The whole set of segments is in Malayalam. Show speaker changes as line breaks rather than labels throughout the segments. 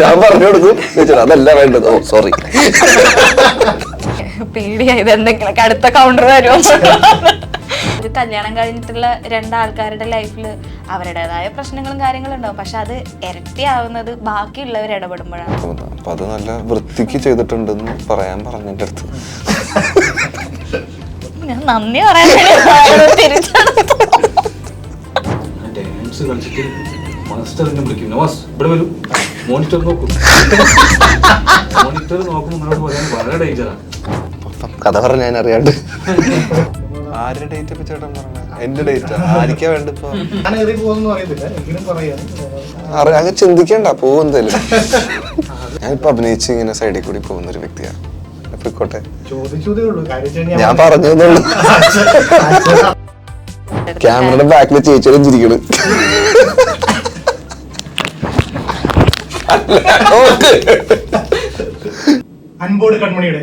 ഞാൻ പറഞ്ഞു കൊടുക്കും. അതല്ല വേണ്ടത്. ഓ സോറി
പേടിയായത് എന്തെങ്കിലുമൊക്കെ അടുത്ത കൗണ്ടർ വരുമോ? ഒരു കല്യാണം കഴിഞ്ഞിട്ടുള്ള രണ്ടാൾക്കാരുടെ ലൈഫിൽ അവരുടേതായ പ്രശ്നങ്ങളും കാര്യങ്ങളും ഉണ്ടാവും. പക്ഷെ അത് ഇരട്ടിയാവുന്നത് ബാക്കിയുള്ളവർ ഇടപെടുമ്പോഴാണ്.
അപ്പൊ അത് നല്ല വൃത്തിക്ക് ചെയ്തിട്ടുണ്ടെന്ന് പറയാൻ പറഞ്ഞു എന്റെ അടുത്ത്.
ഞാൻ നന്ദി പറയാൻ തിരിച്ചെടുത്തു.
മാസ്റ്റർ എന്നെ വിളിക്കും. നവാസ് ഇവിടെ വരും. മോണിറ്റർ നോക്കും. മോണിറ്റർ നോക്കും എന്നോട് പറയാൻ വളരെ ഡേഞ്ചറാണ്
കഥ പറഞ്ഞ ഞാൻ അറിയാണ്ട് ആരുടെ ഡേറ്റ് ഇപ്പൊ ചേട്ടൻ പറഞ്ഞത്? എന്റെ ഡേറ്റ് ആരിക്കാ വേണ്ട ഇപ്പൊ?
ഞാൻ ഏറി പോകുന്നു അറിയത്തില്ല. എങ്കിലും പറയാം.
അറിയാ അങ്ങ് ചിന്തിക്കണ്ട പോവും എന്തായാലും. ഞാനിപ്പോ അഭിനയിച്ച് ഇങ്ങനെ സൈഡിൽ കൂടി പോകുന്ന ഒരു വ്യക്തിയാണ് പോയിക്കോട്ടെ ഞാൻ പറഞ്ഞു ഉള്ളൂ ക്യാമറയുടെ ബാക്കിൽ ചേച്ചിയുടെ ചിരിക്കണ്
അൻപോട് കൺമണിയുടെ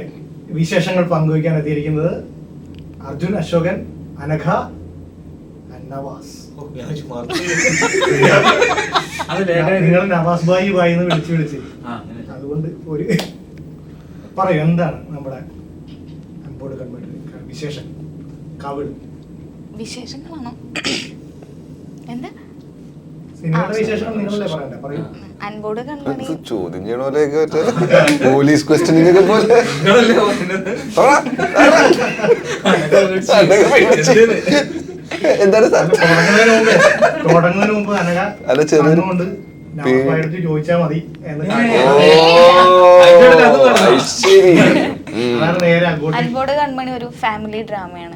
വിശേഷങ്ങൾ പങ്കുവയ്ക്കാൻ എത്തിയിരിക്കുന്നത് അർജുൻ അശോകൻ അനഘ നവാസ്. നിങ്ങൾ നവാസ് ബായി ബായി എന്ന് വിളിച്ചു വിളിച്ച്.
ആ,
അതുകൊണ്ട് ഒരു പറയൂ എന്താണ് നമ്മുടെ അൻപോട് കൺമണി വിശേഷം? കവിൾ.
വിശേഷങ്ങളാണോ? എന്താ
സിനിമയുടെ വിശേഷം നിങ്ങളല്ലേ പറയണ്ടേ പറയൂ
അൻപോട് കൺമണി
ചോദ്യം ചെയ്യണ പോലെയൊക്കെ മറ്റേ പോലീസ് ക്വസ്റ്റ്യനിങ് ഒക്കെ പോലെ. എന്താണ് അല്ല,
അടുത്ത് ചോദിച്ചാൽ മതി
അൻപോട് കൺമണി ഒരു ഫാമിലി ഡ്രാമയാണ്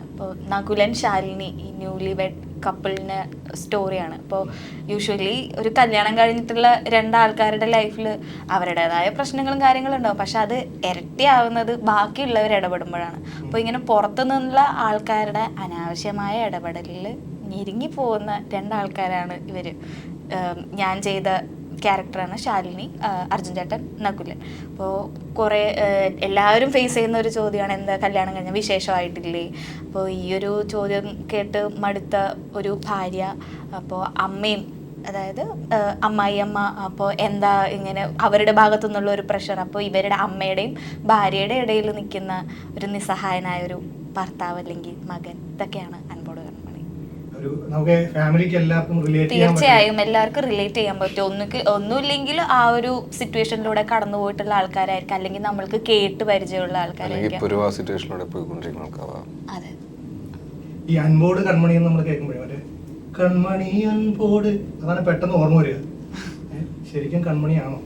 നകുലൻ ശാലിനി ഈ ന്യൂലി വെഡ് കപ്പിളിന് സ്റ്റോറിയാണ് ഇപ്പോൾ യൂഷ്വലി ഒരു കല്യാണം കഴിഞ്ഞിട്ടുള്ള രണ്ടാൾക്കാരുടെ ലൈഫിൽ അവരുടേതായ പ്രശ്നങ്ങളും കാര്യങ്ങളും ഉണ്ടാവും. പക്ഷെ അത് ഇരട്ടിയാവുന്നത് ബാക്കിയുള്ളവർ ഇടപെടുമ്പോഴാണ്. അപ്പോൾ ഇങ്ങനെ പുറത്തു നിന്നുള്ള ആൾക്കാരുടെ അനാവശ്യമായ ഇടപെടലിൽ ഞെരുങ്ങി പോകുന്ന രണ്ടാൾക്കാരാണ് ഇവർ ഞാൻ ചെയ്ത ക്യാരക്ടറാണ് ശാലിനി അർജുൻ ചേട്ടൻ നകുലൻ. അപ്പോൾ കുറേ എല്ലാവരും ഫേസ് ചെയ്യുന്ന ഒരു ചോദ്യമാണ് എന്താ കല്യാണം കഴിഞ്ഞ വിശേഷമായിട്ടില്ലേ? അപ്പോൾ ഈ ഒരു ചോദ്യം കേട്ട് മടുത്ത ഒരു ഭാര്യ അപ്പോൾ അമ്മയും അതായത് അമ്മായി അമ്മ അപ്പോൾ എന്താ ഇങ്ങനെ അവരുടെ ഭാഗത്തു നിന്നുള്ള ഒരു പ്രഷർ അപ്പോൾ ഇവരുടെ അമ്മയുടെയും ഭാര്യയുടെ ഇടയിൽ നിൽക്കുന്ന ഒരു നിസ്സഹായനായ ഒരു ഭർത്താവ് അല്ലെങ്കിൽ മകൻ ഇതൊക്കെയാണ് കൺമണി
ഒരു നമുക്ക് ഫാമിലിക്ക് എല്ലാവർക്കും റിലേറ്റ്
തീർച്ചയായും എല്ലാവർക്കും റിലേറ്റ് ചെയ്യാൻ പറ്റും. ഒന്നുകിൽ ഒന്നുമില്ലെങ്കിൽ ആ ഒരു സിറ്റുവേഷനിലൂടെ കടന്നു പോയിട്ടുള്ള ആൾക്കാരായിരിക്കും. അല്ലെങ്കിൽ നമ്മൾക്ക് കേട്ട് പരിചയമുള്ള ആൾക്കാരായിരിക്കും.
ഇപ്പൊ ഒരു സിറ്റുവേഷനിലൂടെ പോയിക്കൊണ്ടിരിക്കുന്ന ആൾക്കാരാണ്
അതെ.
ഈ അൻപോട് കൺമണി എന്ന് നമ്മൾ കേൾക്കുമ്പോഴേ മറ്റേ കൺമണി അൻപോട്. അതാണ് പെട്ടെന്ന് ഓർമ്മ വരിക. ശരിക്കും കൺമണിയാണോ?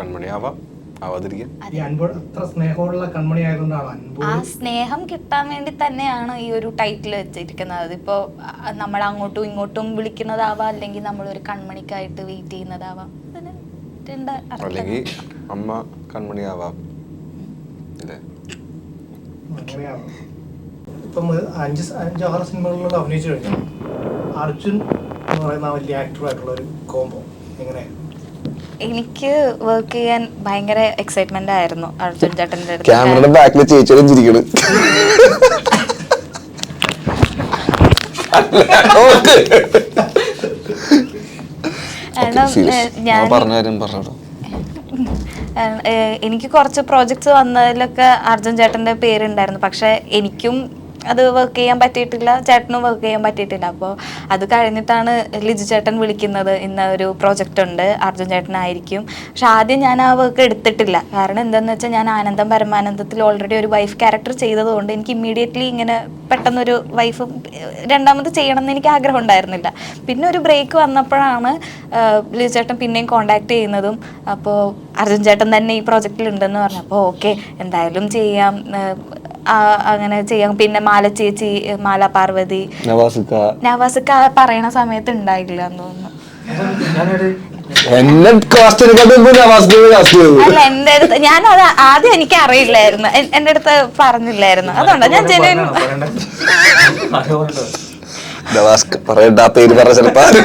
കൺമണിയാവാം. ആവാതിരിക്കാം
ആ സ്നേഹം കിട്ടാൻ വേണ്ടി തന്നെയാണ് ഈ ഒരു ടൈറ്റിൽ വെച്ചിരിക്കുന്നത്. ഇപ്പോ നമ്മൾ അങ്ങോട്ടും ഇങ്ങോട്ടും വിളിക്കുന്നതാവാം അല്ലെങ്കിൽ നമ്മൾ ഒരു കൺമണിക്കായിട്ട് വെയിറ്റ് ചെയ്യുന്നതാവാം.
അല്ലെങ്കിൽ അമ്മ കൺമണിയാവാം.
ഇപ്പം ഇത് അഞ്ച് അഞ്ച് ആറ് സിനിമകളിലൊക്കെ അഭിനയിച്ചു കഴിഞ്ഞു. അർജുൻ എന്ന് പറയുന്ന വലിയ ആക്ടറായിട്ടുള്ള ഒരു കോംബോ എങ്ങനെയാണ്
എനിക്ക് വർക്ക് ചെയ്യാൻ ഭയങ്കര എക്സൈറ്റ്മെന്റ് ആയിരുന്നു അർജുൻ ചേട്ടന്റെ
ക്യാമറയുടെ ബാക്കിൽ ചേച്ചിയോടും ചിരിക്കണ്.
എനിക്ക് കുറച്ച് പ്രോജക്ട്സ് വന്നതിലൊക്കെ അർജുൻ ചേട്ടന്റെ പേരുണ്ടായിരുന്നു. പക്ഷെ എനിക്കും അത് വർക്ക് ചെയ്യാൻ പറ്റിയിട്ടില്ല ചേട്ടനും വർക്ക് ചെയ്യാൻ പറ്റിയിട്ടില്ല. അപ്പോൾ അത് കഴിഞ്ഞിട്ടാണ് ലിജു ചേട്ടൻ വിളിക്കുന്നത്. ഇന്ന ഒരു പ്രോജക്റ്റ് ഉണ്ട്. അർജുൻ ചേട്ടനായിരിക്കും. പക്ഷെ ആദ്യം ഞാൻ ആ വർക്ക് എടുത്തിട്ടില്ല. കാരണം എന്താണെന്ന് വെച്ചാൽ ഞാൻ ആനന്ദം പരമാനന്ദത്തിൽ ഓൾറെഡി ഒരു വൈഫ് ക്യാരക്ടർ ചെയ്തതുകൊണ്ട് എനിക്ക് ഇമ്മീഡിയറ്റ്ലി ഇങ്ങനെ പെട്ടെന്നൊരു വൈഫ് രണ്ടാമത് ചെയ്യണം എന്ന് എനിക്ക് ആഗ്രഹം ഉണ്ടായിരുന്നില്ല. പിന്നെ ഒരു ബ്രേക്ക് വന്നപ്പോഴാണ് ലിജു ചേട്ടൻ പിന്നെയും കോണ്ടാക്ട് ചെയ്യുന്നതും. അപ്പോൾ അർജുൻ ചേട്ടൻ തന്നെ ഈ പ്രോജക്റ്റിൽ ഉണ്ടെന്ന് പറഞ്ഞു. അപ്പോൾ ഓക്കെ എന്തായാലും ചെയ്യാം. അങ്ങനെ ചെയ്യാം. പിന്നെ മാല ചേച്ചി മാല പാർവതി.
നവാസിക്ക.
പറയണ സമയത്ത് ഉണ്ടായില്ല എന്ന് തോന്നുന്നു.
എന്നെ
അല്ല എന്റെ അടുത്ത് ഞാനത് ആദ്യം എനിക്ക് അറിയില്ലായിരുന്നു. എന്റെ എന്റെ അടുത്ത് പറഞ്ഞില്ലായിരുന്നു. അതുകൊണ്ടാണ് ഞാൻ ജനുവിൻ
നവാസ്ക പറയണ്ട പേര് പറഞ്ഞ ചിലപ്പോ ആരും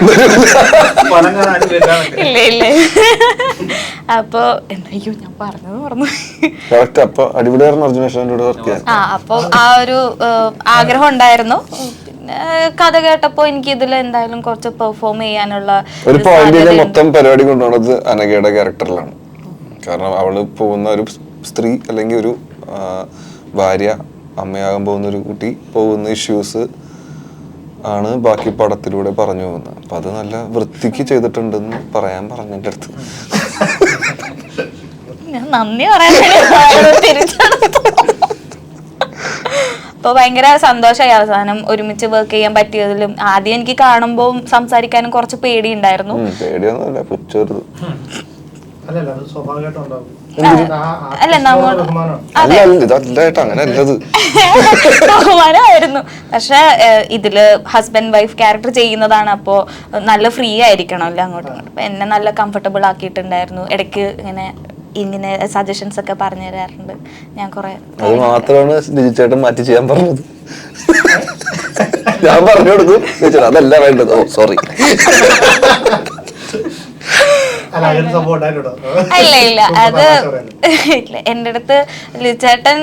ഇല്ല ഇല്ല. അപ്പോ എന്തായിരിക്കും ഞാൻ പറഞ്ഞത് പറഞ്ഞു
കറക്റ്റ് അപ്പൊ അടിപൊളിയായിരുന്നു അർജുനേഷനോട് വർക്ക് ചെയ്യാൻ.
ആ അപ്പൊ ആ ഒരു ഏഹ്, ആഗ്രഹം ഉണ്ടായിരുന്നു. പിന്നെ കഥ കേട്ടപ്പോൾ എനിക്ക് ഇതിൽ എന്തായാലും കുറച്ച് പെർഫോം ചെയ്യാനുള്ള
ഒരു പോയിന്റ്. മൊത്തം പരിപാടി കൊണ്ടുപോണത് അനഘയുടെ ക്യാരക്ടറിലാണ് കാരണം അവൾ പോകുന്ന ഒരു സ്ത്രീ അല്ലെങ്കിൽ ഒരു ആ, ഭാര്യ അമ്മയാകാൻ പോകുന്ന ഒരു കുട്ടി പോകുന്ന ഇഷ്യൂസ് ആണ് ബാക്കി പടത്തിലൂടെ പറഞ്ഞു പോകുന്നത്. അപ്പൊ അത് നല്ല വൃത്തിക്ക് ചെയ്തിട്ടുണ്ടെന്ന് പറയാൻ പറഞ്ഞു എന്റെ അടുത്ത്.
അപ്പൊ നന്ദി പറയാൻ അപ്പോൾ ഭയങ്കര സന്തോഷമായി അവസാനം ഒരുമിച്ച് വർക്ക് ചെയ്യാൻ പറ്റിയതിലും ആദ്യം എനിക്ക് കാണുമ്പോൾ സംസാരിക്കാനും കുറച്ച് പേടിയുണ്ടായിരുന്നു.
പേടിയൊന്നുമല്ല പേടിയൊന്നുമില്ല പുച്ചരുത്
അല്ലല്ല അത് സ്വാഭാവികമായിട്ടും ഉണ്ടാവും.
അല്ല,
അല്ല അല്ല
ബഹുമാനമായിരുന്നു. പക്ഷെ ഇതിൽ ഹസ്ബൻഡ് വൈഫ് ക്യാരക്ടർ ചെയ്യുന്നതാണ് അപ്പോ നല്ല ഫ്രീ ആയിരിക്കണമല്ലോ അങ്ങോട്ടും. ഇങ്ങോട്ടും എന്നെ നല്ല കംഫർട്ടബിൾ ആക്കിയിട്ടുണ്ടായിരുന്നു. ഇടയ്ക്ക് ഇങ്ങനെ ഇങ്ങനെ സജഷൻസ് ഒക്കെ പറഞ്ഞു തരാറുണ്ട്. ഞാൻ കുറെ
അത് മാത്രമാണ് ഡിജിറ്റായിട്ട് മാറ്റി ചെയ്യാൻ പറഞ്ഞത്. ഞാൻ പറഞ്ഞു കൊടുക്കും. അതല്ല വേണ്ടത്. ഓ സോറി
അല്ല
ഇല്ല ഇല്ല. അത് ഇല്ല എന്റെ അടുത്ത് ലിച്ചേട്ടൻ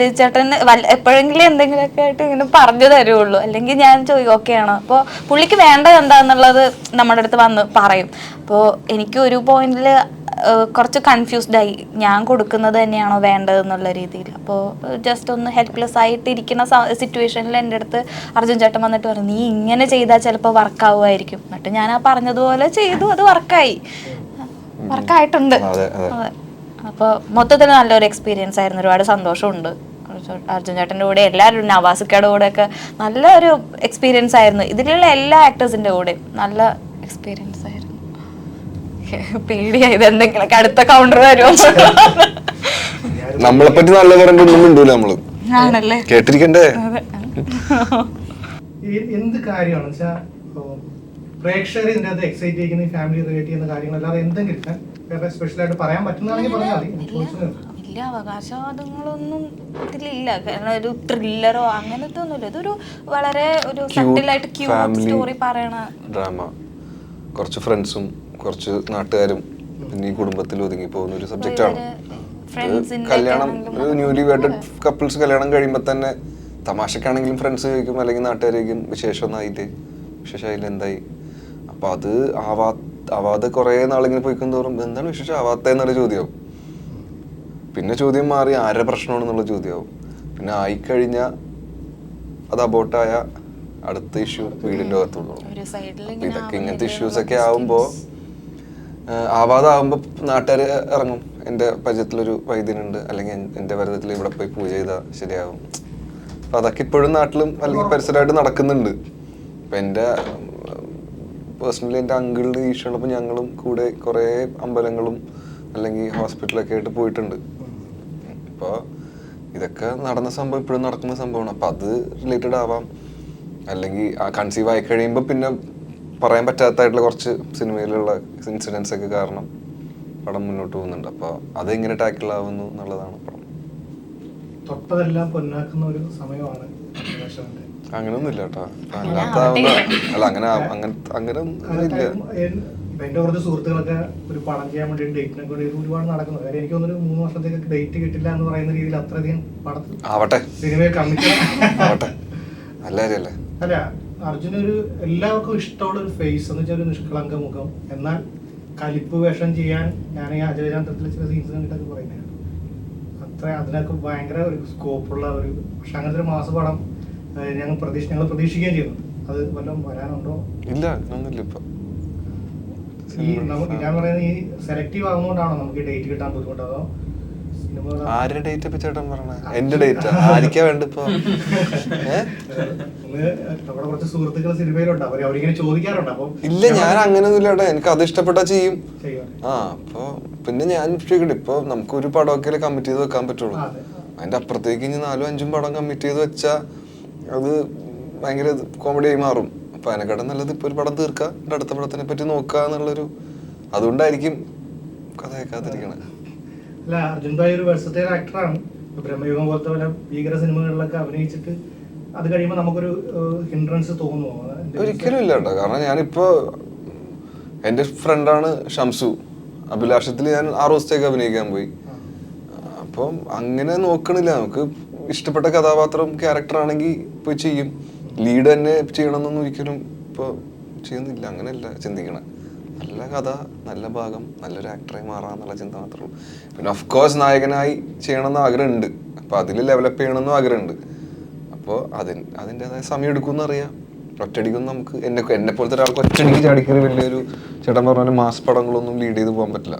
ലിച്ചേട്ടൻ വല്ല എപ്പോഴെങ്കിലും എന്തെങ്കിലുമൊക്കെ ആയിട്ട് ഇങ്ങനെ പറഞ്ഞു തരുള്ളൂ. അല്ലെങ്കിൽ ഞാൻ ചോദിക്കും ഓക്കെ ആണോ? അപ്പോൾ പുള്ളിക്ക് വേണ്ടത് എന്താന്നുള്ളത് നമ്മുടെ അടുത്ത് വന്ന് പറയും. അപ്പോൾ എനിക്ക് ഒരു പോയിന്റിൽ കുറച്ച് കൺഫ്യൂസ്ഡ് ആയി. ഞാൻ കൊടുക്കുന്നത് തന്നെയാണോ വേണ്ടത് എന്നുള്ള രീതിയിൽ. അപ്പോൾ ജസ്റ്റ് ഒന്ന് ഹെൽപ്ലെസ് ആയിട്ട് ഇരിക്കുന്ന സിറ്റുവേഷനിൽ എന്റെ അടുത്ത് അർജുൻ ചേട്ടൻ വന്നിട്ട് പറഞ്ഞു നീ ഇങ്ങനെ ചെയ്താൽ ചിലപ്പോൾ വർക്കാവുമായിരിക്കും എന്നിട്ട് ഞാൻ ആ പറഞ്ഞതുപോലെ ചെയ്തു അത് വർക്കായി വർക്കായിട്ടുണ്ട്.
അതെ.
അപ്പോൾ മൊത്തത്തിൽ നല്ലൊരു എക്സ്പീരിയൻസ് ആയിരുന്നു. ഒരുപാട് സന്തോഷമുണ്ട്. അർജുൻ- അർജുൻ ചേട്ടന്റെ കൂടെ എല്ലാവരും നവാസിക്കയുടെ കൂടെ ഒക്കെ നല്ലൊരു എക്സ്പീരിയൻസ് ആയിരുന്നു. ഇതിലുള്ള എല്ലാ ആക്ടേഴ്സിന്റെ കൂടെയും നല്ല എക്സ്പീരിയൻസ് ആയിരുന്നു. പേടിയായത് എന്തെങ്കിലുമൊക്കെ അടുത്ത കൗണ്ടർ വരുമോ?
നമ്മളെ പറ്റി നല്ല പറയുമ്പോൾ ഒന്നും മിണ്ടൂല നമ്മൾ.
ആണല്ലേ?
കേട്ടിരിക്കണ്ടേ?
ഈ എന്ത് കാര്യമാണ് വെച്ചാൽ പ്രേക്ഷകർ ഇതിന്റെ അത് എക്സൈറ്റ് ചെയ്യുന്ന ഫാമിലി റിലേറ്റ് ചെയ്യുന്ന കാര്യങ്ങൾ അല്ലാതെ എന്തെങ്കിലും വേറെ സ്പെഷ്യൽ ആയിട്ട് പറയാൻ പറ്റുന്നതാണെങ്കിൽ പറഞ്ഞാൽ മതി.
വലിയ അവകാശവാദങ്ങളൊന്നും ഇതിലില്ല. കാരണം ഒരു ത്രില്ലറോ അങ്ങനത്തെ ഒന്നുമില്ല. ഇതൊരു വളരെ ഒരു സട്ടിലായിട്ട് ക്യൂട്ട് സ്റ്റോറി പറയണ
ഡ്രാമ കുറച്ച് ഫ്രണ്ട്സും കുറച്ച് നാട്ടുകാരും പിന്നെ ഈ കുടുംബത്തിൽ ഒതുങ്ങി പോകുന്ന ഒരു സബ്ജക്റ്റ് ആണ്. കല്യാണം ഒരു ന്യൂലി വെഡഡ് കപ്പിൾസ് കല്യാണം കഴിയുമ്പോൾ തന്നെ തമാശക്കാണെങ്കിലും ഫ്രണ്ട്സ് ചോദിക്കും അല്ലെങ്കിൽ നാട്ടുകാർ ചോദിക്കും വിശേഷം ഒന്നായില്ലേ? വിശേഷമായില്ല എന്തായി? അപ്പൊ അത് ആവാ ആവാതെ കുറേ നാളിങ്ങനെ പോയിക്കും തോറും എന്താണ് വിശേഷം? ആവാത്ത എന്നുള്ള ചോദ്യമാവും പിന്നെ ചോദ്യം മാറി ആരുടെ പ്രശ്നമാണെന്നുള്ള ചോദ്യമാവും പിന്നെ ആയിക്കഴിഞ്ഞാൽ അത് അബോട്ടായ അടുത്ത ഇഷ്യൂ വീടിന്റെ അകത്തുള്ളൂ. അപ്പൊ ഇതൊക്കെ ഇങ്ങനത്തെ ഇഷ്യൂസ് ഒക്കെ ആവുമ്പോ ആവാതാവുമ്പോ ആവാതെ ആവുമ്പോ നാട്ടുകാർ ഇറങ്ങും. എന്റെ പരിചയത്തിലൊരു വൈദ്യനുണ്ട്. അല്ലെങ്കിൽ എന്റെ എന്റെ പരിചയത്തിൽ ഇവിടെ പോയി പൂജ ചെയ്താൽ ശരിയാവും. അപ്പൊ അതൊക്കെ ഇപ്പോഴും നാട്ടിലും അല്ലെങ്കിൽ പരിസരമായിട്ട് നടക്കുന്നുണ്ട്. ഇപ്പൊ എന്റെ പേഴ്സണലി എന്റെ അങ്കിളിന് ഈശോളപ്പോൾ ഞങ്ങളും കൂടെ കുറേ അമ്പലങ്ങളും അല്ലെങ്കിൽ ഹോസ്പിറ്റലൊക്കെ ആയിട്ട് പോയിട്ടുണ്ട്. ഇപ്പോൾ ഇതൊക്കെ നടന്ന സംഭവം ഇപ്പോഴും നടക്കുന്ന സംഭവമാണ്. അപ്പം അത് റിലേറ്റഡ് ആവാം. അല്ലെങ്കിൽ ആ കൺസീവ് ആയി കഴിയുമ്പോൾ പിന്നെ പറയാൻ പറ്റാത്തതായിട്ടുള്ള കുറച്ച് സിനിമയിലുള്ള ഇൻസിഡൻസ് ഒക്കെ കാരണം പടം മുന്നോട്ട് പോകുന്നുണ്ട്. അപ്പോൾ അതെങ്ങനെ ടാക്കിൾ ആവുന്നു എന്നുള്ളതാണ് പടം.
തൊട്ടതെല്ലാം പൊന്നാക്കുന്ന ഒരു സമയമാണ്
ഇല്ല കേട്ടോ. അല്ലാത്ത അല്ല അങ്ങനെ അങ്ങനെ അങ്ങനെ ഒന്നും
എന്റെ കുറച്ച് സുഹൃത്തുക്കളൊക്കെ ഒരു പണം ചെയ്യാൻ വേണ്ടി ഡേറ്റിനൊക്കെ ഒരുപാട് നടക്കുന്നു. കാര്യം എനിക്ക് തോന്നുന്നു മൂന്ന് വർഷത്തേക്ക് ഡേറ്റ് കിട്ടില്ല എന്ന് പറയുന്ന രീതിയിൽ അത്രയധികം പടത്തിൽ
ആവട്ടെ.
സിനിമയെ കമ്മിറ്റ്
നല്ല
അല്ല അർജുന ഒരു എല്ലാവർക്കും ഇഷ്ടമുള്ള ഒരു ഫേസ് എന്ന് വെച്ചാൽ ഒരു നിഷ്കളങ്ക മുഖം. എന്നാൽ കലിപ്പ് വേഷം ചെയ്യാൻ ഞാൻ ഈ അജയചന്ദ്രത്തിലെ ചില സീൻസ് കണ്ടിട്ടൊക്കെ പറയുന്നത് അത്ര അതിനൊക്കെ ഭയങ്കര ഒരു സ്കോപ്പുള്ള ഒരു പക്ഷെ അങ്ങനത്തെ ഒരു മാസ പടം ഞങ്ങൾ പ്രതീക്ഷ ഞങ്ങൾ പ്രതീക്ഷിക്കുകയും ചെയ്യുന്നു അത് വല്ലതും വരാനുണ്ടോ?
ഇല്ല ഒന്നുമില്ല ഇപ്പൊ.
ഈ നമുക്ക് ഞാൻ പറയുന്നത് ഈ സെലക്റ്റീവ് ആകുന്നോണ്ടാണോ നമുക്ക് ഡേറ്റ് കിട്ടാൻ ബുദ്ധിമുട്ട് അതോ സിനിമ
ആരുടെ ഡേറ്റ് ഇപ്പൊ ചേട്ടൻ പറഞ്ഞ? എന്റെ ഡേറ്റ് ആരിക്കാ വേണ്ട ഇപ്പൊ? ഏ?
ഒന്ന് നമ്മുടെ കുറച്ച് സുഹൃത്തുക്കൾ സിനിമയിലുണ്ട്. അവർ അവരിങ്ങനെ ചോദിക്കാറുണ്ട്. അപ്പം
ഇല്ല ഞാൻ അങ്ങനെ ഇല്ലാട്ടെ എനിക്ക് അത് ഇഷ്ടപ്പെട്ടാ ചെയ്യും. ആ അപ്പൊ പിന്നെ ഞാൻ ചോദിക്കട്ടെ ഇപ്പൊ നമുക്ക് ഒരു പടമൊക്കെ കമ്മിറ്റ് ചെയ്ത് വെക്കാൻ പറ്റുള്ളൂ.
അതെ.
അതിന്റെ അപ്പുറത്തേക്ക് ഇനി നാലും അഞ്ചും പടം കമ്മിറ്റ് ചെയ്ത് വെച്ചാ അത് ഭയങ്കര കോമഡി ആയി മാറും. അപ്പൊ അതിനെക്കാട്ടും നല്ലത് ഇപ്പൊ ഒരു പടം തീർക്കുക എന്നിട്ട് അടുത്ത പടത്തിനെ പറ്റി നോക്കുക എന്നുള്ളൊരു അതുകൊണ്ടായിരിക്കും കഥ കേൾക്കാതിരിക്കണേ
അല്ല അർജുൻ ഭായ് ഒരു വർഷത്തെ ആക്ടറാണ് ബ്രഹ്മയുഗം പോലത്തെ പല ഭീകര സിനിമകളിലൊക്കെ അഭിനയിച്ചിട്ട് അത് കഴിയുമ്പോൾ നമുക്കൊരു ഹിൻഡ്രൻസ് തോന്നുമോ
ഒരിക്കലും ഇല്ല കേട്ടോ. കാരണം ഞാനിപ്പോ എന്റെ ഫ്രണ്ടാണ് ഷംസു. അഭിലാഷത്തിൽ ഞാൻ ആറ് ദിവസത്തേക്ക് അഭിനയിക്കാൻ പോയി. അപ്പം അങ്ങനെ നോക്കണില്ല. നമുക്ക് ഇഷ്ടപ്പെട്ട കഥാപാത്രം ക്യാരക്ടർ ആണെങ്കിൽ പോയി ചെയ്യും. ലീഡ് തന്നെ ചെയ്യണമെന്നൊന്നും ഒരിക്കലും ഇപ്പോൾ ചെയ്യുന്നില്ല. അങ്ങനെയല്ല ചിന്തിക്കണം. നല്ല കഥ നല്ല ഭാഗം നല്ലൊരു ആക്ടറായി മാറാന്നുള്ള ചിന്ത മാത്രമേ ഉള്ളൂ. പിന്നെ ഓഫ് കോഴ്സ് നായകനായി ചെയ്യണമെന്ന് ആഗ്രഹമുണ്ട്. അപ്പോൾ അതിൽ ഡെവലപ്പ് ചെയ്യണമെന്നും ആഗ്രഹമുണ്ട്. അപ്പോൾ അതിന് അതിന്റെതായ സമയം എടുക്കുമെന്ന് അറിയാം. ഒറ്റടിക്കൊന്നും നമുക്ക് എന്നെ എന്നെ പോലത്തെ ഒരാൾക്ക് ഒറ്റടിക്ക് ചാടിക്കറി വലിയൊരു ചേട്ടൻ പറഞ്ഞാൽ മാസ് പടങ്ങളൊന്നും ലീഡ് ചെയ്ത് പോകാൻ പറ്റില്ല.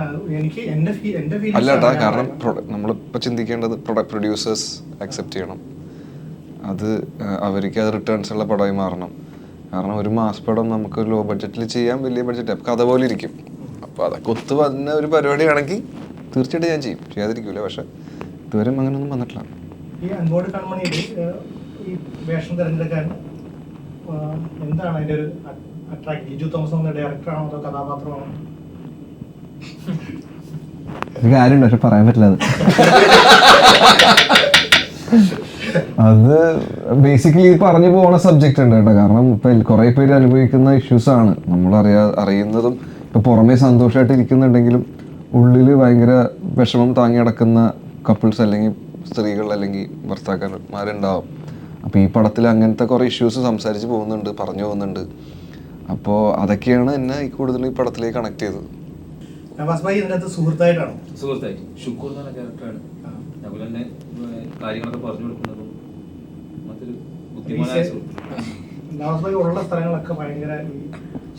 അല്ല എനിക്ക് എന്റെ ഫീ എന്റെ feelings
അല്ല
ആണ്
ഏട്ടാ
ഞാൻ
കാരണം
നമ്മൾ
നമ്മളിപ്പോൾ ചിന്തിക്കേണ്ടത് പ്രൊഡക്റ്റ് പ്രൊഡ്യൂസേഴ്സ് അക്സെപ്റ്റ് ചെയ്യണം. അത് അവർക്ക് അത് റിട്ടേൺസ് ഉള്ള പടമായി മാറണം. കാരണം ഒരു മാസ് പടം നമുക്ക് ലോ ബഡ്ജറ്റിൽ ചെയ്യാൻ വലിയ ബഡ്ജറ്റ് കഥ പോലെ ഇരിക്കും. അപ്പോൾ അതൊക്കെ ഒത്തു വന്ന ഒരു പരിപാടിയാണെങ്കിൽ തീർച്ചയായിട്ടും ഞാൻ ചെയ്യും. ചെയ്യാതിരിക്കില്ല പക്ഷെ ഇതുവരെ അങ്ങനെയൊന്നും വന്നിട്ടില്ല.
ഈ കൺമണിയിൽ ഈ വേഷം തിരഞ്ഞെടുക്കാൻ എന്താണ് അതിന്റെ ഒരു അട്രാക്ട് തോമസ് എന്ന ഡയറക്ടറാണോ അതോ കഥാപാത്രമാണോ?
കാര്യമുണ്ട് പക്ഷെ പറയാൻ പറ്റില്ല അത്. അത് ബേസിക്കലി പറഞ്ഞു പോകുന്ന സബ്ജക്റ്റ് ഉണ്ട് കേട്ടോ. കാരണം ഇപ്പൊ കുറെ പേര് അനുഭവിക്കുന്ന ഇഷ്യൂസ് ആണ്. നമ്മൾ അറിയാ അറിയുന്നതും ഇപ്പൊ പുറമേ സന്തോഷമായിട്ട് ഇരിക്കുന്നുണ്ടെങ്കിലും ഉള്ളിൽ ഭയങ്കര വിഷമം താങ്ങി നടക്കുന്ന കപ്പിൾസ് അല്ലെങ്കിൽ സ്ത്രീകൾ അല്ലെങ്കിൽ ഭർത്താക്കന്മാരുണ്ടാവും. അപ്പോൾ ഈ പടത്തിൽ അങ്ങനത്തെ കുറേ ഇഷ്യൂസ് സംസാരിച്ച് പോകുന്നുണ്ട് പറഞ്ഞു പോകുന്നുണ്ട്. അപ്പോൾ അതൊക്കെയാണ് എന്നെ കൂടുതൽ ഈ പടത്തിലേക്ക് കണക്ട് ചെയ്തത്.
നവാസ് ഭായി ഇതിനകത്ത് സുഹൃത്തായിട്ടാണോ?
സുഹൃത്തായി. ഷുക്കൂർ എന്ന് പറഞ്ഞ ക്യാരക്ടറാണ് അതുപോലെ തന്നെ ഏർ, കാര്യങ്ങളൊക്കെ പറഞ്ഞു കൊടുക്കുന്നതും മറ്റൊരു ബുദ്ധിമാനായ
നവാസ് ഭായി ഉള്ള സ്ഥലങ്ങളൊക്കെ ഭയങ്കര ഈ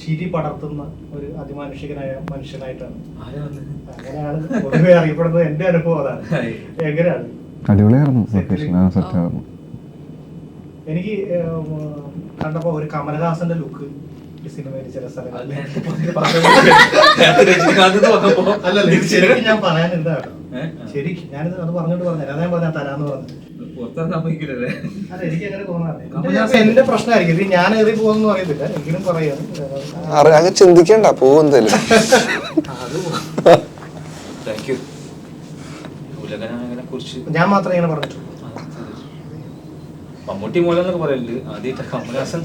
ചിരി പടർത്തുന്ന ഒരു അതിമാനുഷികനായ മനുഷ്യനായിട്ടാണ്. അങ്ങനെയാണ് പൊതുവെ അറിയപ്പെടുന്നത് എന്റെ അനുഭവം അതാണ്. എങ്ങനെയാണ്?
അടിപൊളിയായിരുന്നു
എനിക്ക് കണ്ടപ്പോ ഒരു കമലഹാസന്റെ ലുക്ക് ഈ സിനിമയിൽ ചില സ്ഥലങ്ങളിൽ ഞാൻ
പറയാൻ.
ശരിക്കും ഞാനിത് അത് പറഞ്ഞോണ്ട് പറഞ്ഞു അതാ ഞാൻ പറഞ്ഞാൽ തരാന്ന് പറഞ്ഞത്
പുറത്താൻ സമ്മതിക്കില്ലല്ലേ?
അല്ല എനിക്ക് അങ്ങനെ തോന്നാറില്ല.
കമലഹാസൻ-
എന്റെ- എന്റെ പ്രശ്നമായിരിക്കും. ഇത് ഞാൻ ഏറി പോകുന്നു അറിയത്തില്ല. എങ്കിലും
ചിന്തിക്കണ്ട പോകും
ഞാൻ മാത്രമേ ഇങ്ങനെ പറഞ്ഞിട്ടുള്ളൂ.
മമ്മൂട്ടി മൂലം എന്നൊക്കെ പറയൽ ആദ്യമായിട്ട് കമലഹാസൻ.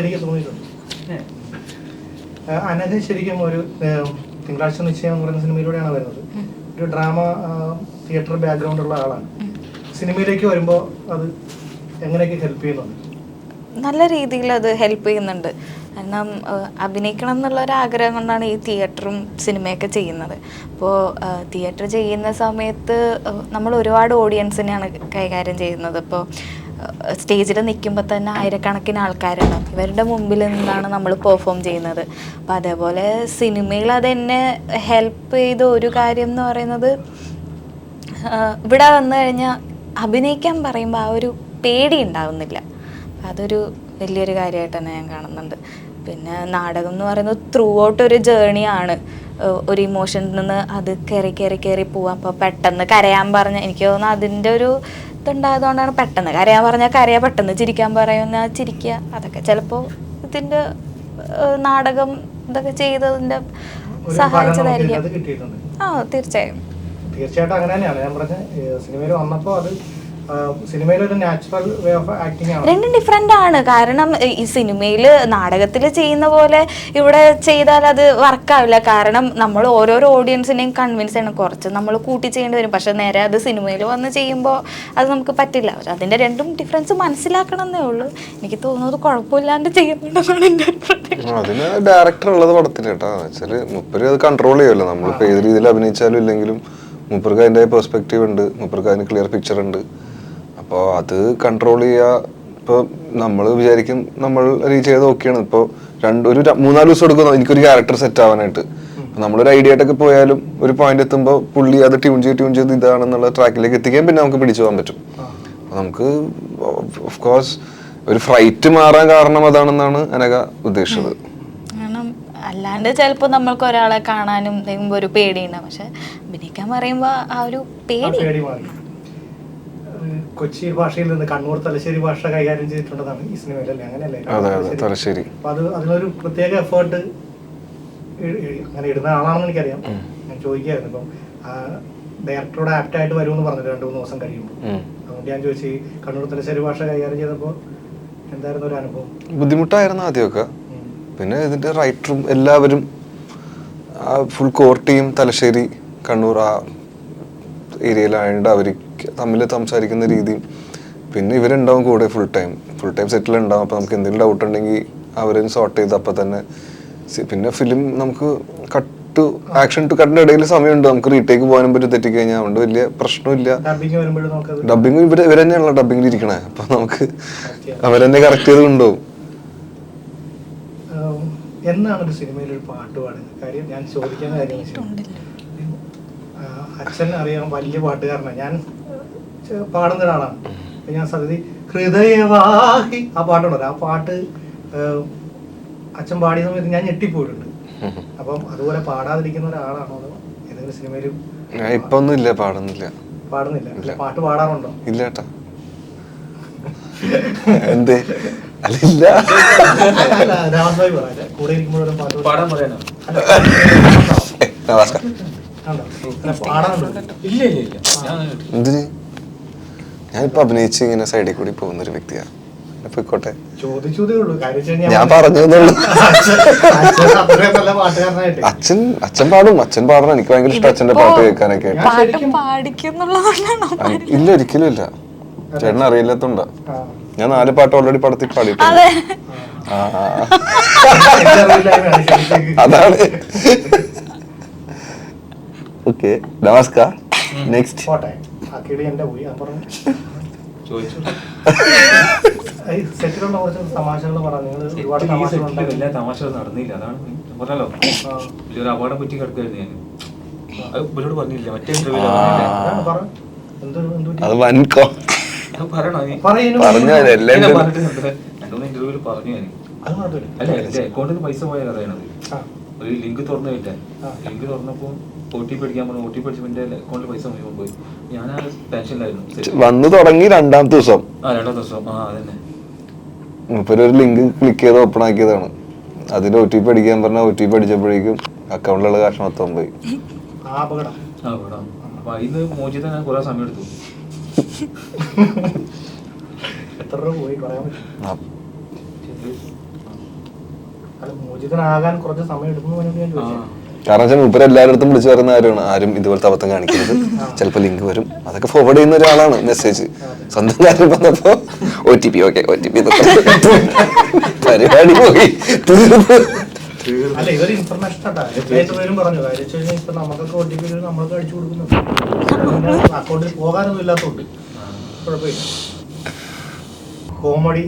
എനിക്ക് തോന്നിയിട്ടുണ്ട്. അനജൻ അനഘ ശരിക്കും ഒരു തിങ്കളാഴ്ച നിശ്ചയം എന്ന് പറയുന്ന സിനിമയിലൂടെയാണ് വരുന്നത്. ഒരു ഡ്രാമ തിയേറ്റർ ബാക്ക്ഗ്രൗണ്ട് ഉള്ള ആളാണ്. സിനിമയിലേക്ക് വരുമ്പോൾ അത് എങ്ങനെയൊക്കെ ഹെൽപ്പ് ചെയ്യുന്നുണ്ട്?
നല്ല രീതിയിൽ അത് ഹെൽപ്പ് ചെയ്യുന്നുണ്ട്. കാരണം അഭിനയിക്കണം എന്നുള്ള ഒരു ആഗ്രഹം കൊണ്ടാണ് ഈ തിയേറ്ററും സിനിമയൊക്കെ ചെയ്യുന്നത്. അപ്പോൾ തിയേറ്റർ ചെയ്യുന്ന സമയത്ത് നമ്മൾ ഒരുപാട് ഓഡിയൻസിനെയാണ് കൈകാര്യം ചെയ്യുന്നത്. ഇപ്പോൾ സ്റ്റേജിൽ നിൽക്കുമ്പോൾ തന്നെ ആയിരക്കണക്കിന് ആൾക്കാരുണ്ടാവും ഇവരുടെ മുമ്പിൽ നിന്നാണ് നമ്മൾ പെർഫോം ചെയ്യുന്നത്. അപ്പം അതേപോലെ സിനിമയിൽ അതെന്നെ ഹെൽപ്പ് ചെയ്ത ഒരു കാര്യം എന്ന് പറയുന്നത് ഇവിടെ വന്നു കഴിഞ്ഞാൽ അഭിനയിക്കാൻ പറയുമ്പോൾ ആ ഒരു പേടി ഉണ്ടാവുന്നില്ല. അതൊരു വലിയൊരു കാര്യമായിട്ട് തന്നെ ഞാൻ കാണുന്നുണ്ട്. പിന്നെ നാടകം എന്ന് പറയുന്നത് ത്രൂ ഔട്ട് ഒരു ജേണിയാണ് ഒരു ഇമോഷനിൽ നിന്ന് അത് കയറി കയറി കയറി പോവാം. അപ്പോൾ പെട്ടെന്ന് കരയാൻ പറഞ്ഞ എനിക്ക് തോന്നുന്നു അതിന്റെ ഒരു ഇതുണ്ടായതുകൊണ്ടാണ് പെട്ടെന്ന് കരയാൻ പറഞ്ഞാൽ കരയാ പെട്ടെന്ന് ചിരിക്കാൻ പറയുന്ന ചിരിക്കുക. അതൊക്കെ ചിലപ്പോൾ ഇതിന്റെ നാടകം ഇതൊക്കെ
ചെയ്തതിന്റെ
സഹായിച്ചതായിരിക്കും. ആ തീർച്ചയായും.
തീർച്ചയായിട്ടും അങ്ങനെ തന്നെയാണ്. ഞാൻ പറഞ്ഞ സിനിമയിൽ വന്നപ്പോൾ അത് സിനിമയിൽ ഒരു നാച്ചുറൽ വേ ഓഫ് ആക്ടിങ് ആണ്.
രണ്ടും ഡിഫറെന്റ് ആണ്. കാരണം ഈ സിനിമയിൽ നാടകത്തിൽ ചെയ്യുന്ന പോലെ ഇവിടെ ചെയ്താൽ അത് വർക്കാവില്ല കാരണം നമ്മൾ ഓരോരോ ഓഡിയൻസിനെയും കൺവിൻസ് ചെയ്യണം. കുറച്ച് നമ്മൾ കൂട്ടി ചെയ്യേണ്ടി വരും. പക്ഷെ നേരെ അത് സിനിമയിൽ വന്ന് ചെയ്യുമ്പോൾ അത് നമുക്ക് പറ്റില്ല. അതിന്റെ രണ്ടും ഡിഫറൻസ് മനസ്സിലാക്കണം എന്നേ ഉള്ളൂ. എനിക്ക് തോന്നുന്നത് കുഴപ്പമില്ലാണ്ട് ചെയ്യുന്നുണ്ടെന്നാണ് എന്റെ അഭിപ്രായം.
അതിന് ഡയറക്ടർ ഉള്ളത് പടത്തിൽ കേട്ടോ. വെച്ചാൽ മുപ്പര് അത് കൺട്രോൾ ചെയ്യുമല്ലോ നമ്മളിപ്പോൾ ഏത് രീതിയിൽ അഭിനയിച്ചാലും ഇല്ലെങ്കിലും മുപ്പർക്ക് അതിന്റെ പെർസ്പെക്റ്റീവ് ഉണ്ട്. മുപ്പർക്ക് അതിന് ക്ലിയർ പിക്ചർ ഉണ്ട്. അപ്പോൾ അത് കൺട്രോൾ ചെയ്യുക ഇപ്പോൾ നമ്മൾ വിചാരിക്കും നമ്മൾ റീച്ച് ചെയ്ത് ഓക്കെയാണ് ഇപ്പോൾ രണ്ട് ഒരു മൂന്നാൽ ദിവസം എടുക്കുന്നു. എനിക്കൊരു ക്യാരക്ടർ സെറ്റ് ആവാനായിട്ട്. അപ്പോൾ നമ്മളൊരു ഐഡിയ ആയിട്ടൊക്കെ പോയാലും ഒരു പോയിന്റ് എത്തുമ്പോൾ പുള്ളി അത് ട്യൂൺ ചെയ്ത് ട്യൂൺ ചെയ്ത് ഇതാണെന്നുള്ള ട്രാക്കിലേക്ക് എത്തിക്കാൻ പിന്നെ നമുക്ക് പിടിച്ചു പോകാൻ പറ്റും. അപ്പോൾ നമുക്ക് ഓഫ് കോഴ്സ് ഒരു ഫ്ലൈറ്റ് മാറാൻ കാരണം അതാണെന്നാണ് അനക ഉദ്ദേശിച്ചത്.
കാരണം അല്ലാണ്ട് ചിലപ്പോൾ നമ്മൾക്ക് ഒരാളെ കാണാനും ഒരു പേടിയുണ്ടാവും പക്ഷെ അഭിനയിക്കാൻ പറയുമ്പോൾ ആ ഒരു പേടി.
പേടി മാറി. ഏഹ് കൊച്ചി ഭാഷയിൽ നിന്ന് കണ്ണൂർ തലശ്ശേരി ഭാഷ കൈകാര്യം ചെയ്തിട്ടുള്ളതാണ് ഈ സിനിമയിലല്ലേ അങ്ങനെയല്ലേ?
അതെ അതെ തലശ്ശേരി.
അപ്പൊ അത് അതിനൊരു പ്രത്യേക എഫേർട്ട് അങ്ങനെ ഇടുന്ന ആളാണെന്ന് എനിക്കറിയാം. ഞാൻ ചോദിക്കായിരുന്നു ഇപ്പം ഡയറക്ടറോട് ആപ്റ്റ് ആയിട്ട് വരുമെന്ന് പറഞ്ഞിട്ട് രണ്ടു മൂന്ന് ദിവസം കഴിയുമ്പോൾ. അതുകൊണ്ട് ഞാൻ ചോദിച്ചു കണ്ണൂർ തലശ്ശേരി ഭാഷ കൈകാര്യം ചെയ്തപ്പോൾ എന്തായിരുന്നു ഒരു അനുഭവം?
ബുദ്ധിമുട്ടായിരുന്നു ആദ്യമൊക്കെ. പിന്നെ ഇതിന്റെ റൈറ്ററും എല്ലാവരും full core team Thalassery Kannur ആ ഏരിയയിലായതുകൊണ്ട് അവർ തമ്മിൽ സംസാരിക്കുന്ന രീതിയും പിന്നെ ഇവരുണ്ടാവും കൂടെ ഫുൾ ടൈം ഫുൾ ടൈം സെറ്റിൽ ഉണ്ടാവും. അപ്പോൾ നമുക്ക് എന്തെങ്കിലും ഡൗട്ട് ഉണ്ടെങ്കിൽ അവരും സോർട്ട് ചെയ്ത് അപ്പം തന്നെ പിന്നെ ഫിലിം നമുക്ക് കട്ട് ടു ആക്ഷൻ ടു കട്ടിന്റെ ഇടയിൽ സമയമുണ്ട്. നമുക്ക് റീടേക്ക് പോകാനും പറ്റും. തെറ്റിക്കഴിഞ്ഞാൽ അതുകൊണ്ട് വലിയ പ്രശ്നമില്ല
ഡബിങ്
ഇവർ ഇവർ തന്നെയാണല്ലോ ഡബിങ്ങിൽ ഇരിക്കണേ. അപ്പൊ നമുക്ക് അവരെന്നെ കറക്റ്റ് ചെയ്ത് കൊണ്ടുപോകും.
എന്നാണ് ഒരു സിനിമയിൽ ഒരു പാട്ട് പാടുന്നത്? കാര്യം ഞാൻ ചോദിക്കുന്ന കാര്യം അച്ഛൻ അറിയാം വലിയ പാട്ടുകാരനാണ് ഞാൻ പാടുന്ന ഒരാളാണ് അപ്പൊ ഞാൻ സതി ഹൃദയവാഹി. ആ പാട്ടുണ്ടല്ലോ ആ പാട്ട് അച്ഛൻ പാടിയ സമയത്ത് ഞാൻ ഞെട്ടിപ്പോയിട്ടുണ്ട്. അപ്പം അതുപോലെ പാടാതിരിക്കുന്ന ഒരാളാണോ ഏതെങ്കിലും സിനിമയിലും
ഞാൻ ഇപ്പൊ ഒന്നും ഇല്ല പാടുന്നില്ല?
പാടുന്നില്ല പാട്ട് പാടാറുണ്ടോ?
ഇല്ല ഏട്ടാ എന്തേ? അല്ല ഇല്ല
അല്ല, രാമസ്വാമി പറയാം കൂടെ ഇരിക്കുമ്പോഴും പാട്ട്
പാടാൻ പറയാനോ? ഇല്ല ഇല്ല ഞാൻ അങ്ങനെ കേട്ടിട്ടില്ല.
എന്തിന് ഞാനിപ്പോ അഭിനയിച്ച് ഇങ്ങനെ സൈഡിൽ കൂടി പോകുന്ന ഒരു വ്യക്തിയാണ് പോയിക്കോട്ടെ. ഞാൻ പറഞ്ഞു
അച്ഛൻ- അച്ഛൻ
പാടും. അച്ഛൻ പാടണം. എനിക്ക് ഭയങ്കര ഇഷ്ടം അച്ഛന്റെ പാട്ട് കേൾക്കാനൊക്കെ. ഇല്ല ഒരിക്കലും ഇല്ല. ചേട്ടൻ അറിയില്ലാത്തോണ്ടാ. ഞാൻ നാല് പാട്ട് ഓൾറെഡി പടത്തിൽ പാടിയിട്ടുണ്ട്. അതാണ്. ഓക്കെ നമസ്കാർ നെക്സ്റ്റ്
എന്റെ പോയി ഞാൻ പറഞ്ഞു.
ചോദിച്ചു.
സെറ്റിലുള്ള കുറച്ച് തമാശകൾ പറഞ്ഞു ഒരുപാട്
വലിയ തമാശകൾ നടന്നില്ല. അതാണ് പറഞ്ഞല്ലോ. വലിയൊരു അപകടം പറ്റി കിടക്കായിരുന്നു ഞാൻ. അത് ഇവരോട് പറഞ്ഞില്ല. മറ്റേ. ഇന്റർവ്യൂ.
പറഞ്ഞ
രണ്ടുമൂന്ന് ഇന്റർവ്യൂവിൽ ഞാൻ. അല്ല എന്റെ അക്കൗണ്ടിൽ പൈസ പോയ കഥയാണത്
ആ.
ഒരു ലിങ്ക് തുറന്നു കിട്ടാൻ ലിങ്ക് തുറന്നപ്പോൾ ഒ ടി പി അടിക്കാൻ പറഞ്ഞു ഒ ടി പി അടിച്ചപ്പോൾ എന്റെ അക്കൗണ്ടിൽ പൈസ മുഴുവൻ പോയി. ഞാൻ ആ ടെൻഷനിലായിരുന്നു
വന്നു തുടങ്ങി രണ്ടാമത്തെ ദിവസം.
ആ രണ്ടാം ദിവസം. ആ അതന്നെ.
മൂപ്പര് ഒരു ലിങ്ക് ക്ലിക്ക് ചെയ്ത് ഓപ്പൺ ആക്കിയതാണ്. അതിന്റെ ഒ ടി പി അടിക്കാൻ പറഞ്ഞ ഒ ടി പി അടിച്ചപ്പോഴേക്കും അക്കൗണ്ടിലുള്ള കാശ് മൊത്തം പോയി.
അപ്പൊ അതിന് മോചിത ഞാൻ കുറെ സമയം എടുത്തു.
എത്ര രൂപ പോയി പറയാൻ പറ്റും? മോചിതനാകാൻ കുറച്ച് സമയം എടുക്കുന്നു ഞാൻ. ചോദിച്ചത്
കാരണം വെച്ചാൽ മൂപ്പര് എല്ലാവരുടെ വിളിച്ചു പറയുന്ന കാര്യമാണ്. ആരും ഇതുപോലത്തെ അബദ്ധം കാണിക്കരുത്. ചിലപ്പോൾ ലിങ്ക് വരും. അതൊക്കെ ഫോർവേഡ് ചെയ്യുന്ന ഒരാളാണ് മെസ്സേജ് സ്വന്തം കാര്യം വന്നപ്പോ O T P okay O T P പരിപാടി പോയി. തീർന്നു
അല്ല ഇതൊരു ഇൻഫർമേഷൻ പേരും പറഞ്ഞു. കാര്യം വെച്ച് കഴിഞ്ഞാൽ ഇപ്പൊ നമുക്കൊക്കെ ഒ ടി പി നമ്മൾക്ക് അടിച്ചു കൊടുക്കുന്നുണ്ട്. അക്കൗണ്ടിൽ പോകാനൊന്നും ഇല്ലാത്തതുകൊണ്ട് കുഴപ്പമില്ല. കോമഡി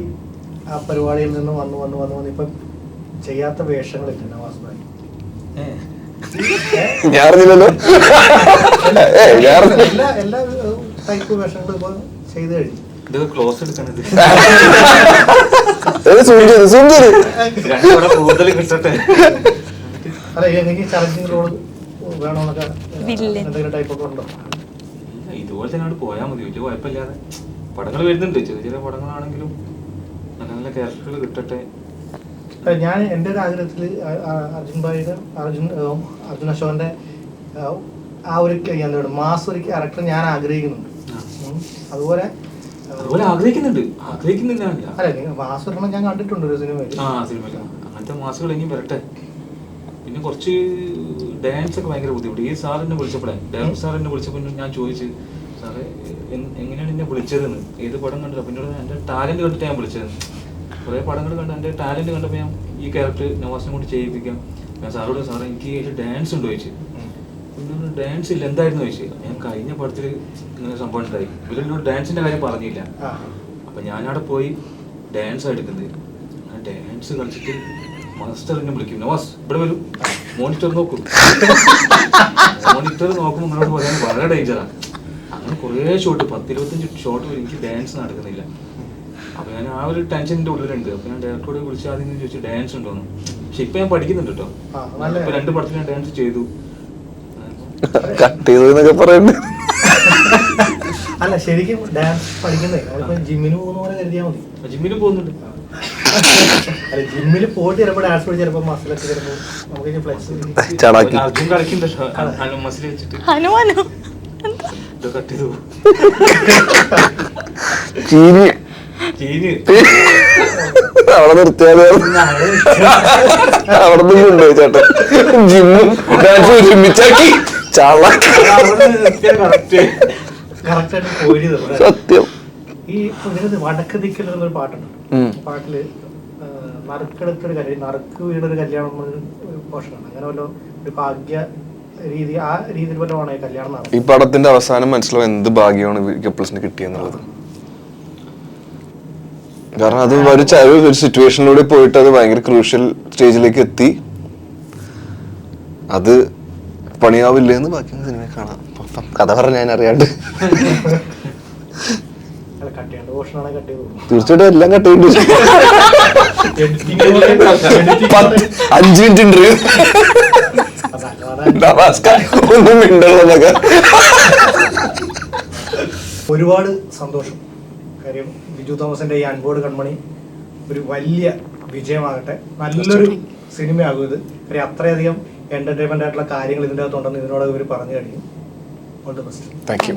ആ പരിപാടിയിൽ നിന്ന് വന്ന് വന്ന് വന്ന് വന്ന് ഇപ്പം ചെയ്യാത്ത വേഷങ്ങളില്ല നവാസ് ഭായി.
ഞാൻ അറിഞ്ഞില്ലല്ലോ
ഇതുപോലെ തന്നെ പോയാൽ മതി. വലിയ കുഴപ്പമില്ലാതെ. പടങ്ങൾ വരുന്നുണ്ട്. ചെറിയ ചെറിയ പടങ്ങളാണെങ്കിലും നല്ല നല്ല ക്യാരക്ടറുകൾ കിട്ടട്ടെ.
ഞാൻ എന്റെ ഒരു ആഗ്രഹത്തിൽ അർജുൻ ഭായിയുടെ അർജുൻ അർജുൻ അശോകന്റെ ആ ഒരു എന്താണ് എന്താ മാസ് ഒരു ക്യാരക്ടർ ഞാൻ ആഗ്രഹിക്കുന്നുണ്ട്. അതുപോലെ
അതുപോലെ ആഗ്രഹിക്കുന്നുണ്ട്. ആഗ്രഹിക്കുന്നില്ല അല്ല
അല്ല മാസ് ഒരെണ്ണം ഞാൻ കണ്ടിട്ടുണ്ട് ഒരു സിനിമയിൽ.
ആ സിനിമയിൽ. അങ്ങനത്തെ മാസുകൾ ഇനിയും വരട്ടെ. പിന്നെ കുറച്ച് ഡാൻസ് ഒക്കെ ഭയങ്കര ബുദ്ധിമുട്ട്. ഈ സാർ എന്നെ വിളിച്ചപ്പോഴേ ഡാൻസ് സാർ എന്നെ വിളിച്ചപ്പോൾ ഞാൻ ചോദിച്ചു സാറേ എങ്ങനെയാണ് എന്നെ വിളിച്ചതെന്ന്? ഏത് പടം കണ്ടത് പിന്നീട് എന്റെ ടാലന്റ് കണ്ടിട്ട് ഞാൻ വിളിച്ചത് കുറേ പടങ്ങൾ കണ്ട് എന്റെ ടാലന്റ് കണ്ടപ്പോൾ ഞാൻ ഈ ക്യാരക്ടർ നവാസിനെ കൊണ്ട് ചെയ്യിപ്പിക്കാം. ഞാൻ സാറോട് സാറേ എനിക്ക് ഡാൻസ് ഉണ്ടോ ചോദിച്ചു. ഡാൻസ് ഇല്ല എന്തായിരുന്നു? ചോദിച്ചു. ഞാൻ കഴിഞ്ഞ പടത്തിൽ ഇങ്ങനെ സംഭവം ഉണ്ടായി. ഇവരെന്നോട് ഡാൻസിന്റെ കാര്യം പറഞ്ഞില്ല. അപ്പൊ ഞാനവിടെ പോയി ഡാൻസ് എടുക്കുന്നത്. ആ ഡാൻസ് കളിച്ചിട്ട് മാസ്റ്റർ എന്നെ വിളിക്കും. നവാസ് ഇവിടെ വരും. മോണിറ്റർ നോക്കും. മോണിറ്റർ നോക്കുമ്പോൾ നിങ്ങളോട് പറയാൻ വളരെ ഡേഞ്ചറാണ് അങ്ങനെ കുറേ ഷോട്ട് പത്തിരുപത്തഞ്ച് ഷോട്ട് എനിക്ക് ഡാൻസ് നടക്കുന്നില്ല. അപ്പൊ ഞാൻ ആ ഒരു ടെൻഷൻ എന്റെ ഉള്ളിലുണ്ട്. അപ്പൊ ഞാൻ ഡയറക്ടറോട് വിളിച്ച് ആദ്യം ചോദിച്ചു ഡാൻസ് ഉണ്ടോന്ന് പക്ഷെ ഇപ്പൊ ഞാൻ പഠിക്കുന്നുണ്ട് കേട്ടോ
ആ, നല്ല-
ഇപ്പൊ രണ്ട് പടത്തിൽ ഞാൻ ഡാൻസ് ചെയ്തു.
കട്ട് ചെയ്തു എന്നൊക്കെ പറയുന്നുണ്ട്
അല്ല ശരിക്കും ഡാൻസ് പഠിക്കുന്നേ നമ്മളിപ്പോ ജിമ്മിന് പോകുന്ന പോലെ കരുതിയാൽ മതി.
ജിമ്മിന് പോകുന്നുണ്ട്.
അല്ല ജിമ്മിൽ പോയിട്ട് ചിലപ്പോൾ ഡാൻസ് പഠിച്ച് ചിലപ്പോൾ മസിലൊക്കെ ചിലപ്പോൾ നമുക്ക് ഫ്ലെക്സ്
ചടാക്കി.
അർജുൻ കളിക്കുന്നുണ്ടോ മസിൽ വെച്ചിട്ട്.
ഹനുമാനോ?
കട്ട് ചെയ്തു.
അവിടെ നിർത്തിയാലോ? അവിടെ നിന്ന് കൊണ്ടുപോയി ചേട്ടൻ ജിമ്മും ഡാൻസും ഒരുമിച്ചാക്കി. ചാള
അവിടെ നിർത്തിയാ correct.
കറക്റ്റ് ആയിട്ട് പോയി
സത്യം.
ഈ വടക്ക് ദിക്കിൽ എന്നൊരു പാട്ടുണ്ട്. പാട്ടിൽ നറുക്കെടുത്തൊരു കല്യാണം നറുക്ക് വീണൊരു കല്യാണം പോർഷനാണ് അങ്ങനെ വല്ല ഒരു ഭാഗ്യ രീതി ആ രീതിയിൽ വല്ലതുമാണ് ഈ കല്യാണം
ഈ പടത്തിന്റെ അവസാനം മനസ്സിലാവും എന്ത് ഭാഗ്യമാണ് കപ്പിൾസിന് കിട്ടിയെന്നുള്ളത്. കാരണം അത് ഒരു ഒരു സിറ്റുവേഷനിലൂടെ പോയിട്ട് അത് ഭയങ്കര ക്രൂഷ്യൽ സ്റ്റേജിലേക്ക് എത്തി. അത് പണിയാവില്ല എന്ന് ബാക്കി സിനിമ കാണാം. കഥ പറഞ്ഞ ഞാൻ അറിയാണ്ട്.
ചെയ്യേണ്ട
തീർച്ചയായിട്ടും എല്ലാം കട്ട് പത്ത് അഞ്ച് മിനിറ്റ് ഉണ്ട്. ഒന്നും മിണ്ടുള്ളതൊക്കെ
ഒരുപാട് സന്തോഷം. കാര്യം ബിജു തോമസിന്റെ ഈ അൻപോട് കൺമണി ഒരു വലിയ വിജയമാകട്ടെ. നല്ലൊരു സിനിമയാകും ഇത്. കാര്യം അത്രയധികം എന്റർടൈൻമെന്റ് ആയിട്ടുള്ള കാര്യങ്ങൾ ഇതിന്റെ അകത്തുണ്ടെന്ന് ഇതിനോട് ഇവർ പറഞ്ഞു കഴിഞ്ഞു. All the best
thank you